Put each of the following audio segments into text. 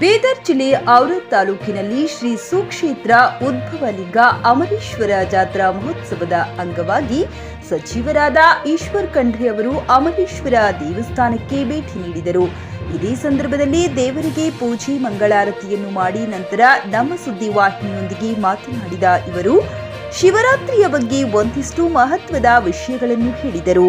ಬೀದರ್ ಜಿಲ್ಲೆ ಔರದ್ ತಾಲೂಕಿನಲ್ಲಿ ಶ್ರೀ ಸುಕ್ಷೇತ್ರ ಉದ್ಭವಲಿಂಗ ಅಮರೇಶ್ವರ ಜಾತ್ರಾ ಮಹೋತ್ಸವದ ಅಂಗವಾಗಿ ಸಚಿವರಾದ ಈಶ್ವರ್ ಖಂಡ್ರೆ ಅವರು ಅಮರೇಶ್ವರ ದೇವಸ್ಥಾನಕ್ಕೆ ಭೇಟಿ ನೀಡಿದರು. ಇದೇ ಸಂದರ್ಭದಲ್ಲಿ ದೇವರಿಗೆ ಪೂಜೆ ಮಂಗಳಾರತಿಯನ್ನು ಮಾಡಿ ನಂತರ ನಮ್ಮ ಸುದ್ದಿವಾಹಿನಿಯೊಂದಿಗೆ ಮಾತನಾಡಿದ ಇವರು, ಶಿವರಾತ್ರಿಯ ಬಗ್ಗೆ ಒಂದಿಷ್ಟು ಮಹತ್ವದ ವಿಷಯಗಳನ್ನು ಹೇಳಿದರು.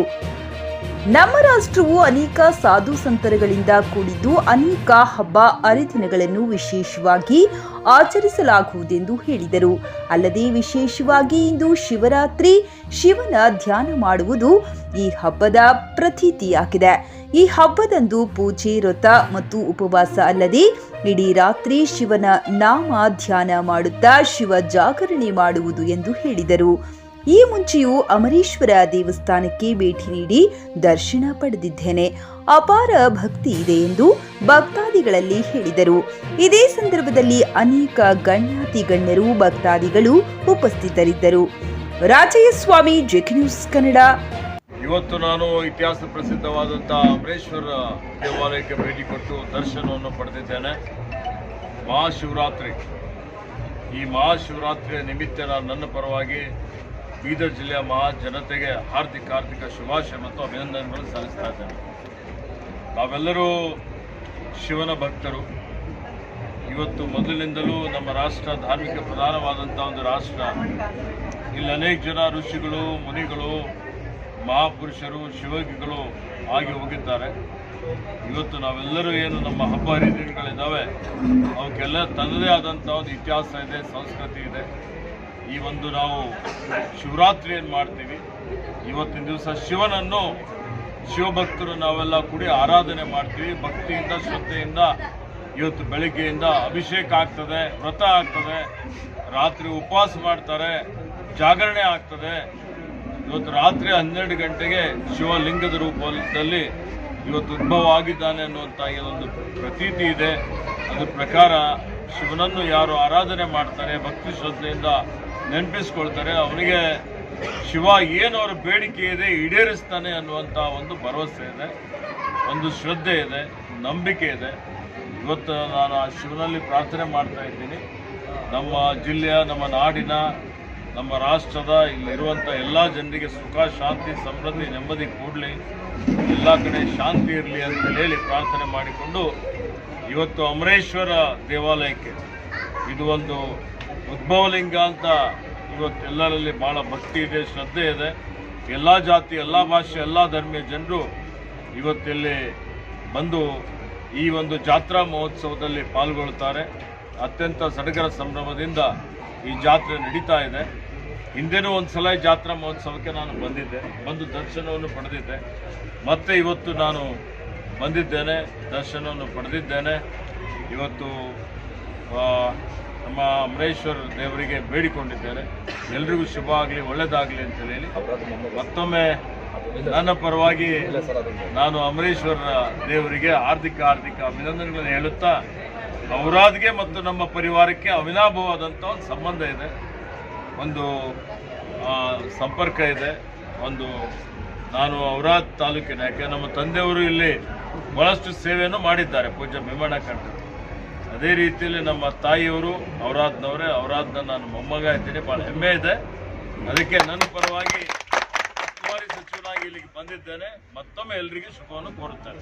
ನಮ್ಮ ರಾಷ್ಟ್ರವು ಅನೇಕ ಸಾಧು ಸಂತರಗಳಿಂದ ಕೂಡಿದ್ದು ಅನೇಕ ಹಬ್ಬ ಹರಿದಿನಗಳನ್ನು ವಿಶೇಷವಾಗಿ ಆಚರಿಸಲಾಗುವುದೆಂದು ಹೇಳಿದರು. ಅಲ್ಲದೆ ವಿಶೇಷವಾಗಿ ಇಂದು ಶಿವರಾತ್ರಿ ಶಿವನ ಧ್ಯಾನ ಮಾಡುವುದು ಈ ಹಬ್ಬದ ಪ್ರತೀತಿಯಾಗಿದೆ. ಈ ಹಬ್ಬದಂದು ಪೂಜೆ, ವ್ರತ ಮತ್ತು ಉಪವಾಸ ಅಲ್ಲದೆ ಇಡೀ ರಾತ್ರಿ ಶಿವನ ನಾಮ ಧ್ಯಾನ ಮಾಡುತ್ತಾ ಶಿವ ಜಾಗರಣೆ ಮಾಡುವುದು ಎಂದು ಹೇಳಿದರು. ಈ ಮುಂಚೆಯೂ ಅಮರೇಶ್ವರ ದೇವಸ್ಥಾನಕ್ಕೆ ಭೇಟಿ ನೀಡಿ ದರ್ಶನ ಪಡೆದಿದ್ದೇನೆ. ಅಪಾರ ಭಕ್ತಿ ಇದೆ ಎಂದು ಭಕ್ತಾದಿಗಳಲ್ಲಿ ಹೇಳಿದರು. ಇದೇ ಸಂದರ್ಭದಲ್ಲಿ ಅನೇಕ ಗಣ್ಯಾತಿ ಗಣ್ಯರು, ಭಕ್ತಾದಿಗಳು ಉಪಸ್ಥಿತರಿದ್ದರು. ರಾಜಯ್ಯ ಸ್ವಾಮಿ ನ್ಯೂಸ್ ಕನ್ನಡ. ಇವತ್ತು ನಾನು ಇತಿಹಾಸ ಪ್ರಸಿದ್ಧವಾದಂತಹ ಅಮರೇಶ್ವರ ದೇವಾಲಯಕ್ಕೆ ಭೇಟಿ ಕೊಟ್ಟು ದರ್ಶನವನ್ನು ಪಡೆದಿದ್ದೇನೆ. ಮಹಾಶಿವರಾತ್ರಿ. ಈ ಮಹಾಶಿವರಾತ್ರಿಯ ನಿಮಿತ್ತ ನಾನು ನನ್ನ ಪರವಾಗಿ ಬೀದರ್ ಜಿಲ್ಲೆಯ ಮಹಾ ಜನತೆಗೆ ಹಾರ್ದಿಕ ಹಾರ್ದಿಕ ಶುಭಾಶಯ ಮತ್ತು ಅಭಿನಂದನೆಗಳು ಸಲ್ಲಿಸ್ತಾ ಇದ್ದೇನೆ. ನಾವೆಲ್ಲರೂ ಶಿವನ ಭಕ್ತರು. ಇವತ್ತು ಮೊದಲಿನಿಂದಲೂ ನಮ್ಮ ರಾಷ್ಟ್ರ ಧಾರ್ಮಿಕ ಪ್ರಧಾನವಾದಂಥ ಒಂದು ರಾಷ್ಟ್ರ. ಇಲ್ಲಿ ಅನೇಕ ಜನ ಋಷಿಗಳು, ಮುನಿಗಳು, ಮಹಾಪುರುಷರು ಶಿವಗಿಗಳು ಆಗಿ ಹೋಗಿದ್ದಾರೆ. ಇವತ್ತು ನಾವೆಲ್ಲರೂ ಏನು ನಮ್ಮ ಹಬ್ಬ ಹರಿದಿನಗಳಿದ್ದಾವೆ, ಅವಕ್ಕೆಲ್ಲ ತನ್ನದೇ ಆದಂಥ ಒಂದು ಇತಿಹಾಸ ಇದೆ, ಸಂಸ್ಕೃತಿ ಇದೆ. ಈ ಒಂದು ನಾವು ಶಿವರಾತ್ರಿಯನ್ನು ಮಾಡ್ತೀವಿ? ಇವತ್ತಿನ ದಿವಸ ಶಿವನನ್ನು ಶಿವಭಕ್ತರು ನಾವೆಲ್ಲ ಕೂಡಿ ಆರಾಧನೆ ಮಾಡ್ತೀವಿ. ಭಕ್ತಿಯಿಂದ, ಶ್ರದ್ಧೆಯಿಂದ, ಇವತ್ತು ಬೆಳಿಗ್ಗೆಯಿಂದ ಅಭಿಷೇಕ ಆಗ್ತದೆ, ವ್ರತ ಆಗ್ತದೆ, ರಾತ್ರಿ ಉಪವಾಸ ಮಾಡ್ತಾರೆ, ಜಾಗರಣೆ ಆಗ್ತದೆ. ಇವತ್ತು ರಾತ್ರಿ ಹನ್ನೆರಡು ಗಂಟೆಗೆ ಶಿವಲಿಂಗದ ರೂಪದಲ್ಲಿ ಇವತ್ತು ಉದ್ಭವ ಆಗಿದ್ದಾನೆ ಅನ್ನುವಂಥ ಒಂದು ಪ್ರತೀತಿ ಇದೆ. ಅದ್ರ ಪ್ರಕಾರ ಶಿವನನ್ನು ಯಾರು ಆರಾಧನೆ ಮಾಡ್ತಾರೆ, ಭಕ್ತಿ ಶ್ರದ್ಧೆಯಿಂದ ನೆನಪಿಸ್ಕೊಳ್ತಾರೆ. ಅವನಿಗೆ ಶಿವ ಏನು ಅವರ ಬೇಡಿಕೆ ಇದೆ, ಈಡೇರಿಸ್ತಾನೆ ಅನ್ನುವಂಥ ಒಂದು ಭರವಸೆ ಇದೆ, ಒಂದು ಶ್ರದ್ಧೆ ಇದೆ, ನಂಬಿಕೆ ಇದೆ. ಇವತ್ತು ನಾನು ಆ ಶಿವನಲ್ಲಿ ಪ್ರಾರ್ಥನೆ ಮಾಡ್ತಾ ಇದ್ದೀನಿ. ನಮ್ಮ ಜಿಲ್ಲೆಯ, ನಮ್ಮ ನಾಡಿನ, ನಮ್ಮ ರಾಷ್ಟ್ರದ ಇಲ್ಲಿರುವಂಥ ಎಲ್ಲ ಜನರಿಗೆ ಸುಖ, ಶಾಂತಿ, ಸಮೃದ್ಧಿ, ನೆಮ್ಮದಿ ಕೂಡಲಿ. ಎಲ್ಲ ಕಡೆ ಶಾಂತಿ ಇರಲಿ ಅಂತ ಹೇಳಿ ಪ್ರಾರ್ಥನೆ ಮಾಡಿಕೊಂಡು ಇವತ್ತು ಅಮರೇಶ್ವರ ದೇವಾಲಯಕ್ಕೆ ಇದು ಒಂದು ಉದ್ಭವಲಿಂಗ ಅಂತ ಇವತ್ತು ಎಲ್ಲರಲ್ಲಿ ಭಾಳ ಭಕ್ತಿ ಇದೆ, ಶ್ರದ್ಧೆ ಇದೆ. ಎಲ್ಲ ಜಾತಿ, ಎಲ್ಲ ಭಾಷೆ, ಎಲ್ಲ ಧರ್ಮೀಯ ಜನರು ಇವತ್ತಿಲ್ಲಿ ಬಂದು ಈ ಒಂದು ಜಾತ್ರಾ ಮಹೋತ್ಸವದಲ್ಲಿ ಪಾಲ್ಗೊಳ್ತಾರೆ. ಅತ್ಯಂತ ಸಡಗರ ಸಂಭ್ರಮದಿಂದ ಈ ಜಾತ್ರೆ ನಡೀತಾ ಇದೆ. ಹಿಂದೆನೂ ಒಂದು ಸಲ ಜಾತ್ರಾ ಮಹೋತ್ಸವಕ್ಕೆ ನಾನು ಬಂದಿದ್ದೆ. ಬಂದು ದರ್ಶನವನ್ನು ಪಡೆದಿದ್ದೆ. ಮತ್ತೆ ಇವತ್ತು ನಾನು ಬಂದಿದ್ದೇನೆ, ದರ್ಶನವನ್ನು ಪಡೆದಿದ್ದೇನೆ. ಇವತ್ತು ನಮ್ಮ ಅಮರೇಶ್ವರ ದೇವರಿಗೆ ಬೇಡಿಕೊಂಡಿದ್ದೇನೆ. ಎಲ್ರಿಗೂ ಶುಭ ಆಗಲಿ ಒಳ್ಳೆಯದಾಗಲಿ ಅಂತ ಹೇಳಿ. ಮತ್ತೊಮ್ಮೆ ನನ್ನ ಪರವಾಗಿ ನಾನು ಅಮರೇಶ್ವರ ದೇವರಿಗೆ ಆರ್ಥಿಕ ಆರ್ಥಿಕ ಅಭಿನಂದನೆಗಳನ್ನು ಹೇಳುತ್ತಾ ಅವರಾದ್ಗೆ ಮತ್ತು ನಮ್ಮ ಪರಿವಾರಕ್ಕೆ ಅವಿನಾಭವಾದಂಥ ಒಂದು ಸಂಬಂಧ ಇದೆ. ಒಂದು ಸಂಪರ್ಕ ಇದೆ. ಒಂದು, ನಾನು ಔರಾದ್ ತಾಲೂಕಿನ, ಯಾಕೆ, ನಮ್ಮ ತಂದೆಯವರು ಇಲ್ಲಿ ಬಹಳಷ್ಟು ಸೇವೆಯನ್ನು ಮಾಡಿದ್ದಾರೆ. ಪೂಜ್ಯ ಭೀಮಣ್ಣ ಕಂಠರು ಅದೇ ರೀತಿಯಲ್ಲಿ ನಮ್ಮ ತಾಯಿಯವರು ಅವರಾದ್ನವರೇ ಅವರಾದ್ನ ನಾನು ಮೊಮ್ಮಗ ಇದ್ದೀನಿ ಭಾಳ ಹೆಮ್ಮೆ ಇದೆ. ಅದಕ್ಕೆ ನನ್ನ ಪರವಾಗಿ ಉಸ್ತುವಾರಿ ಸಚಿವನಾಗಿ ಇಲ್ಲಿಗೆ ಬಂದಿದ್ದೇನೆ. ಮತ್ತೊಮ್ಮೆ ಎಲ್ರಿಗೂ ಶುಭವನ್ನು ಕೋರುತ್ತೇನೆ.